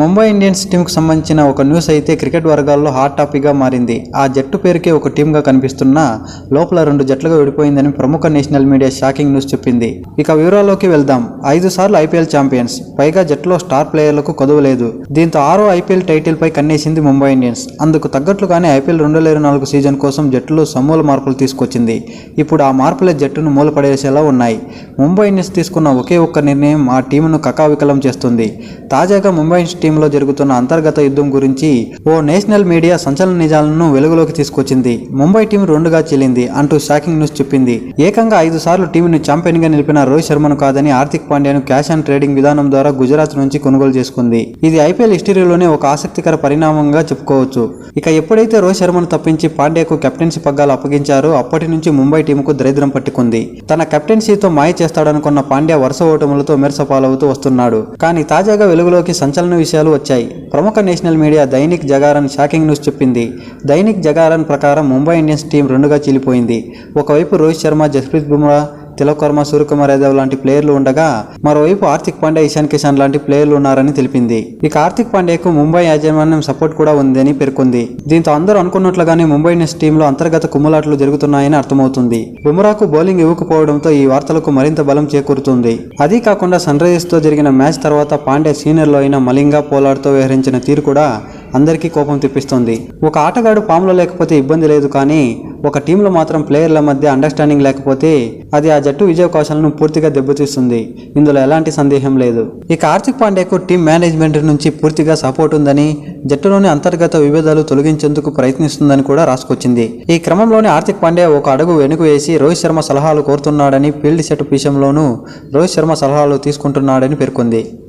Mumbai Indians టీంకు సంబంధించిన ఒక news అయితే క్రికెట్ వర్గాల్లో హాట్ టాపిక్గా మారింది. ఆ జట్టు పేరుకే ఒక టీంగా కనిపిస్తున్న లోపల రెండు జట్లుగా విడిపోయిందని ప్రముఖ నేషనల్ మీడియా షాకింగ్ న్యూస్ చెప్పింది. ఇక వివరాల్లోకి వెళ్దాం. ఐదు సార్లు ఐపీఎల్ ఛాంపియన్స్. పైగా జట్టులో స్టార్ ప్లేయర్లకు కొదవ లేదు. దీంతో ఆరో ఐపీఎల్ టైటిల్ పై కన్నేసింది ముంబై ఇండియన్స్. అందుకు తగ్గట్లుగానే ఐపీఎల్ రెండు వేల ఇరవై నాలుగు సీజన్ కోసం జట్టులో సమూల మార్పులు తీసుకొచ్చింది. ఇప్పుడు ఆ మార్పులే జట్టును మూలపడేసేలా ఉన్నాయి. ముంబై ఇండియన్స్ తీసుకున్న ఒకే ఒక్క నిర్ణయం ఆ టీమును కకావికలం చేస్తుంది. తాజాగా ముంబై టీంలో జరుగుతున్న అంతర్గత యుద్ధం గురించి ఓ నేషనల్ మీడియా సంచలన నిజాలను వెలుగులోకి తీసుకొచ్చింది. ముంబై టీం రెండుగా చీలింది అంటూ షాకింగ్ న్యూస్ చెప్పింది. ఏకంగా ఐదు సార్లు టీంను ఛాంపియన్గా నిలిపిన రోహిత్ శర్మను కాదని హార్దిక్ పాండ్యాను క్యాష్ అండ్ ట్రేడింగ్ విధానం ద్వారా గుజరాత్ నుంచి కొనుగోలు చేసుకుంది. ఇది ఐపీఎల్ హిస్టరీలోనే ఒక ఆసక్తికర పరిణామంగా చెప్పుకోవచ్చు. ఇక ఎప్పుడైతే రోహిత్ శర్మను తప్పించి పాండ్యాకు కెప్టెన్సీ పగ్గాలు అప్పగించారో అప్పటి నుంచి ముంబై టీంకు దరిద్రం పట్టుకుంది. తన కెప్టెన్సీతో మాయ చేస్తాడనుకున్న పాండ్యా వరుస ఓటములతో మెరసపాలవుతూ వస్తున్నాడు. కానీ తాజాగా వెలుగులోకి సంచలన విషయాలు వచ్చాయి. ప్రముఖ national media Dainik Jagaran shocking news చెప్పింది. దైనిక్ జగారన్ ప్రకారం ముంబై ఇండియన్స్ టీం రెండుగా చీలిపోయింది. ఒకవైపు రోహిత్ శర్మ జస్ప్రీత్ బుమ్రా తిలకర్మ సూర్యకుమార్ యాదవ్ లాంటి ప్లేయర్లు ఉండగా మరోవైపు ఆర్థిక్ పాండే ఇషాన్ కిషాన్ లాంటి ప్లేయర్లు ఉన్నారని తెలిపింది. ఇక ఆర్థిక్ పాండేకు ముంబై యాజమాన్యం సపోర్ట్ కూడా ఉందని పేర్కొంది. దీంతో అందరూ అనుకున్నట్లుగానే ముంబై ఇండియన్స్ టీంలో అంతర్గత కుమ్మలాట్లు జరుగుతున్నాయని అర్థమవుతుంది. బుమ్రాకు బౌలింగ్ ఇవ్వకపోవడంతో ఈ వార్తలకు మరింత బలం చేకూరుతుంది. అదీ కాకుండా సన్ రైజర్స్తో జరిగిన మ్యాచ్ తర్వాత పాండే సీనియర్లో అయిన మలింగా పోలాడ్తో వ్యవహరించిన తీరు కూడా అందరికీ కోపం తెప్పిస్తుంది. ఒక ఆటగాడు ఫామ్లో లేకపోతే ఇబ్బంది లేదు కానీ ఒక టీంలో మాత్రం ప్లేయర్ల మధ్య అండర్స్టాండింగ్ లేకపోతే అది ఆ జట్టు విజయావకాశాలను పూర్తిగా దెబ్బతీస్తుంది. ఇందులో ఎలాంటి సందేహం లేదు. ఇక హార్దిక్ పాండేకు టీం మేనేజ్మెంట్ నుంచి పూర్తిగా సపోర్ట్ ఉందని జట్టులోని అంతర్గత విభేదాలు తొలగించేందుకు ప్రయత్నిస్తుందని కూడా రాసుకొచ్చింది. ఈ క్రమంలోనే హార్దిక్ పాండే ఒక అడుగు వెనుక వేసి రోహిత్ శర్మ సలహాలు కోరుతున్నాడని ఫీల్డ్ సెటప్ విషయంలోనూ రోహిత్ శర్మ సలహాలు తీసుకుంటున్నాడని పేర్కొంది.